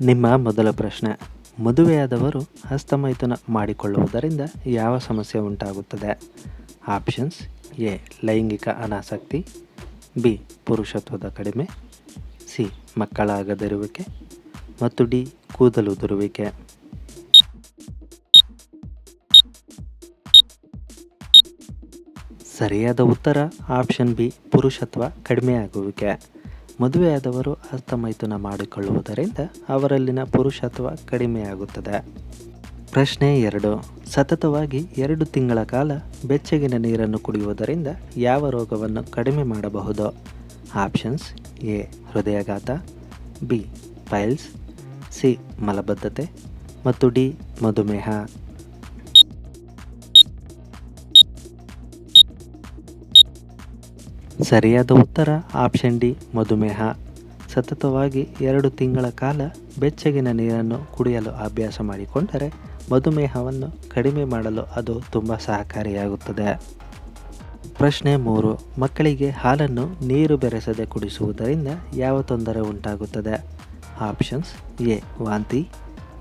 ನಿಮ್ಮ ಮೊದಲ ಪ್ರಶ್ನೆ. ಮದುವೆಯಾದವರು ಹಸ್ತಮೈಥುನ ಮಾಡಿಕೊಳ್ಳುವುದರಿಂದ ಯಾವ ಸಮಸ್ಯೆ ಉಂಟಾಗುತ್ತದೆ? Options A. ಲೈಂಗಿಕ ಅನಾಸಕ್ತಿ. ಬಿ. ಪುರುಷತ್ವದ ಕಡಿಮೆ. ಸಿ. ಮಕ್ಕಳಾಗದಿರುವಿಕೆ. ಮತ್ತು ಡಿ. ಕೂದಲು ಉದುರುವಿಕೆ ಸರಿಯಾದ ಉತ್ತರ ಆಪ್ಷನ್ ಬಿ. ಪುರುಷತ್ವ ಕಡಿಮೆಯಾಗುವಿಕೆ. ಮದುವೆಯಾದವರು ಹಸ್ತಮೈಥುನ ಮಾಡಿಕೊಳ್ಳುವುದರಿಂದ ಅವರಲ್ಲಿನ ಪುರುಷತ್ವ ಕಡಿಮೆಯಾಗುತ್ತದೆ. ಪ್ರಶ್ನೆ ಎರಡು. ಸತತವಾಗಿ ಎರಡು ತಿಂಗಳ ಕಾಲ ಬೆಚ್ಚಗಿನ ನೀರನ್ನು ಕುಡಿಯುವುದರಿಂದ ಯಾವ ರೋಗವನ್ನು ಕಡಿಮೆ ಮಾಡಬಹುದು? Options A. ಹೃದಯಾಘಾತ, ಬಿ. Piles, C. ಮಲಬದ್ಧತೆ, ಮತ್ತು ಡಿ. ಮಧುಮೇಹ. ಸರಿಯಾದ ಉತ್ತರ ಆಪ್ಷನ್ ಡಿ ಮಧುಮೇಹ. ಸತತವಾಗಿ ಎರಡು ತಿಂಗಳ ಕಾಲ ಬೆಚ್ಚಗಿನ ನೀರನ್ನು ಕುಡಿಯಲು ಅಭ್ಯಾಸ ಮಾಡಿಕೊಂಡರೆ ಮಧುಮೇಹವನ್ನು ಕಡಿಮೆ ಮಾಡಲು ಅದು ತುಂಬ ಸಹಕಾರಿಯಾಗುತ್ತದೆ. ಪ್ರಶ್ನೆ ಮೂರು, ಮಕ್ಕಳಿಗೆ ಹಾಲನ್ನು ನೀರು ಬೆರೆಸದೆ ಕುಡಿಸುವುದರಿಂದ ಯಾವ ತೊಂದರೆ ಉಂಟಾಗುತ್ತದೆ? ಆಪ್ಷನ್ಸ್ ಎ, ವಾಂತಿ,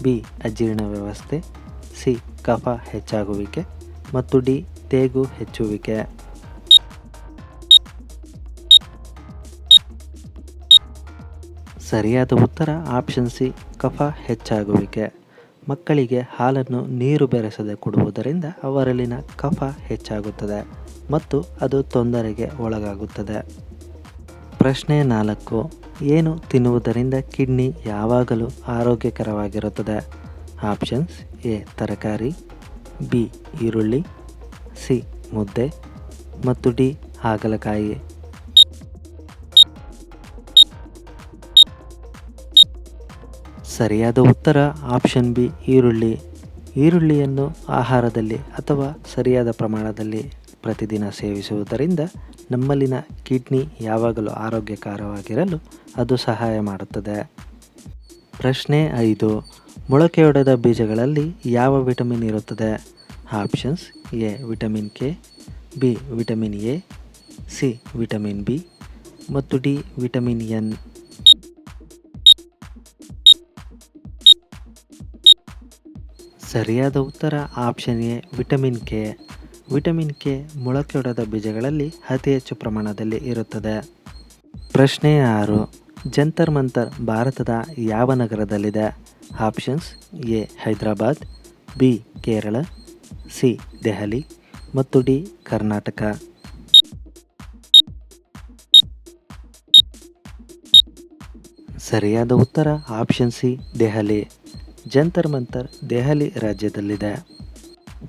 ಬಿ, ಅಜೀರ್ಣ ವ್ಯವಸ್ಥೆ, ಸಿ, ಕಫ ಹೆಚ್ಚಾಗುವಿಕೆ, ಮತ್ತು ಡಿ, ತೇಗು ಹೆಚ್ಚುವಿಕೆ. ಸರಿಯಾದ ಉತ್ತರ ಆಪ್ಷನ್ ಸಿ ಕಫ ಹೆಚ್ಚಾಗುವಿಕೆ. ಮಕ್ಕಳಿಗೆ ಹಾಲನ್ನು ನೀರು ಬೆರೆಸದೆ ಕೊಡುವುದರಿಂದ ಅವರಲ್ಲಿನ ಕಫ ಹೆಚ್ಚಾಗುತ್ತದೆ ಮತ್ತು ಅದು ತೊಂದರೆಗೆ ಒಳಗಾಗುತ್ತದೆ. ಪ್ರಶ್ನೆ ನಾಲ್ಕು, ಏನು ತಿನ್ನುವುದರಿಂದ ಕಿಡ್ನಿ ಯಾವಾಗಲೂ ಆರೋಗ್ಯಕರವಾಗಿರುತ್ತದೆ? ಆಪ್ಷನ್ಸ್ ಎ ತರಕಾರಿ. ಬಿ ಈರುಳ್ಳಿ. ಸಿ ಮುದ್ದೆ. ಮತ್ತು ಡಿ ಹಾಗಲಕಾಯಿ. ಸರಿಯಾದ ಉತ್ತರ ಆಪ್ಷನ್ ಬಿ ಈರುಳ್ಳಿ. ಈರುಳ್ಳಿಯನ್ನು ಆಹಾರದಲ್ಲಿ ಅಥವಾ ಸರಿಯಾದ ಪ್ರಮಾಣದಲ್ಲಿ ಪ್ರತಿದಿನ ಸೇವಿಸುವುದರಿಂದ ನಮ್ಮಲ್ಲಿನ ಕಿಡ್ನಿ ಯಾವಾಗಲೂ ಆರೋಗ್ಯಕರವಾಗಿರಲು ಅದು ಸಹಾಯ ಮಾಡುತ್ತದೆ. ಪ್ರಶ್ನೆ ಐದು, ಮೊಳಕೆಯೊಡೆದ ಬೀಜಗಳಲ್ಲಿ ಯಾವ ವಿಟಮಿನ್ ಇರುತ್ತದೆ? Options A, vitamin K, B, vitamin A, C, vitamin B ಮತ್ತು ಡಿ, ವಿಟಮಿನ್ ಎನ್. ಸರಿಯಾದ ಉತ್ತರ option A, vitamin K. Vitamin K ಮೊಳಕೆಯೊಡೆದ ಬೀಜಗಳಲ್ಲಿ ಅತಿ ಹೆಚ್ಚು ಪ್ರಮಾಣದಲ್ಲಿ ಇರುತ್ತದೆ. ಪ್ರಶ್ನೆ ಆರು, ಜಂತರ್ ಮಂತರ್ ಭಾರತದ ಯಾವ ನಗರದಲ್ಲಿದೆ? Options A, Hyderabad, B, Kerala, C, Delhi ಮತ್ತು ಡಿ, ಕರ್ನಾಟಕ. ಸರಿಯಾದ ಉತ್ತರ ಆಪ್ಷನ್ ಸಿ, ದೆಹಲಿ. ಜಂತರ್ ಮಂತರ್ ದೆಹಲಿ ರಾಜ್ಯದಲ್ಲಿದೆ.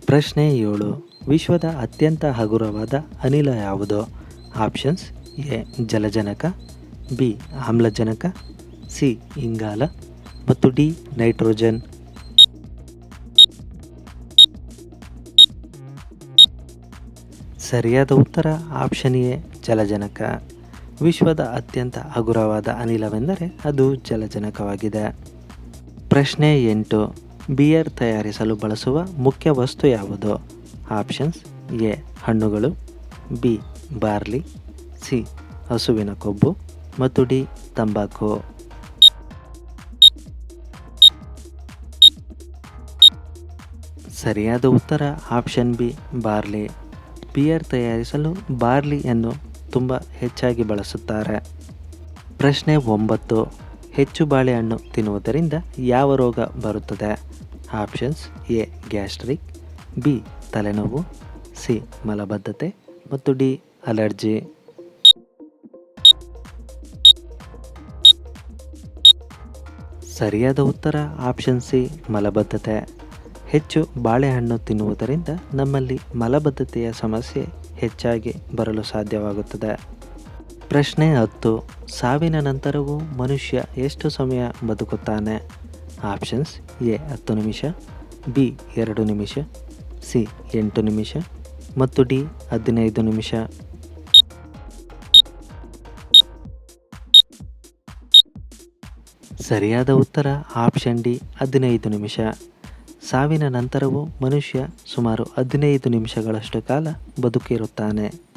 ಪ್ರಶ್ನೆ ಏಳು, ವಿಶ್ವದ ಅತ್ಯಂತ ಹಗುರವಾದ ಅನಿಲ ಯಾವುದು? ಆಪ್ಷನ್ಸ್ ಎ, ಜಲಜನಕ, ಬಿ, ಆಮ್ಲಜನಕ, ಸಿ, ಇಂಗಾಲ ಮತ್ತು ಡಿ, ನೈಟ್ರೋಜನ್. ಸರಿಯಾದ ಉತ್ತರ ಆಪ್ಷನ್ ಎ, ಜಲಜನಕ. ವಿಶ್ವದ ಅತ್ಯಂತ ಹಗುರವಾದ ಅನಿಲವೆಂದರೆ ಅದು ಜಲಜನಕವಾಗಿದೆ. ಪ್ರಶ್ನೆ ಎಂಟು. ಬಿಯರ್ ತಯಾರಿಸಲು ಬಳಸುವ ಮುಖ್ಯ ವಸ್ತು ಯಾವುದು? ಆಪ್ಷನ್ಸ್ ಎ, ಹಣ್ಣುಗಳು, ಬಿ, ಬಾರ್ಲಿ, ಸಿ, ಹಸುವಿನ ಕೊಬ್ಬು ಮತ್ತು ಡಿ, ತಂಬಾಕು. ಸರಿಯಾದ ಉತ್ತರ ಆಪ್ಷನ್ ಬಿ, ಬಾರ್ಲಿ. ಬಿಯರ್ ತಯಾರಿಸಲು ಬಾರ್ಲಿಯನ್ನು ತುಂಬ ಹೆಚ್ಚಾಗಿ ಬಳಸುತ್ತಾರೆ. ಪ್ರಶ್ನೆ ಒಂಬತ್ತು. ಹೆಚ್ಚು ಬಾಳೆಹಣ್ಣು ತಿನ್ನುವುದರಿಂದ ಯಾವ ರೋಗ ಬರುತ್ತದೆ? ಆಪ್ಷನ್ಸ್ ಎ, ಗ್ಯಾಸ್ಟ್ರಿಕ್, ಬಿ, ತಲೆನೋವು, ಸಿ, ಮಲಬದ್ಧತೆ ಮತ್ತು ಡಿ, ಅಲರ್ಜಿ. ಸರಿಯಾದ ಉತ್ತರ ಆಪ್ಷನ್ ಸಿ, ಮಲಬದ್ಧತೆ. ಹೆಚ್ಚು ಬಾಳೆಹಣ್ಣು ತಿನ್ನುವುದರಿಂದ ನಮ್ಮಲ್ಲಿ ಮಲಬದ್ಧತೆಯ ಸಮಸ್ಯೆ ಹೆಚ್ಚಾಗಿ ಬರಲು ಸಾಧ್ಯವಾಗುತ್ತದೆ. ಪ್ರಶ್ನೆ ಹತ್ತು. ಸಾವಿನ ನಂತರವೂ ಮನುಷ್ಯ ಎಷ್ಟು ಸಮಯ ಬದುಕುತ್ತಾನೆ? ಆಪ್ಷನ್ಸ್ ಎ, ಹತ್ತು ನಿಮಿಷ, ಬಿ, ಎರಡು ನಿಮಿಷ, ಸಿ, ಎಂಟು ನಿಮಿಷ ಮತ್ತು ಡಿ, ಹದಿನೈದು ನಿಮಿಷ. ಸರಿಯಾದ ಉತ್ತರ ಆಪ್ಷನ್ ಡಿ, ಹದಿನೈದು ನಿಮಿಷ. ಸಾವಿನ ನಂತರವೂ ಮನುಷ್ಯ ಸುಮಾರು ಹದಿನೈದು ನಿಮಿಷಗಳಷ್ಟು ಕಾಲ ಬದುಕಿರುತ್ತಾನೆ.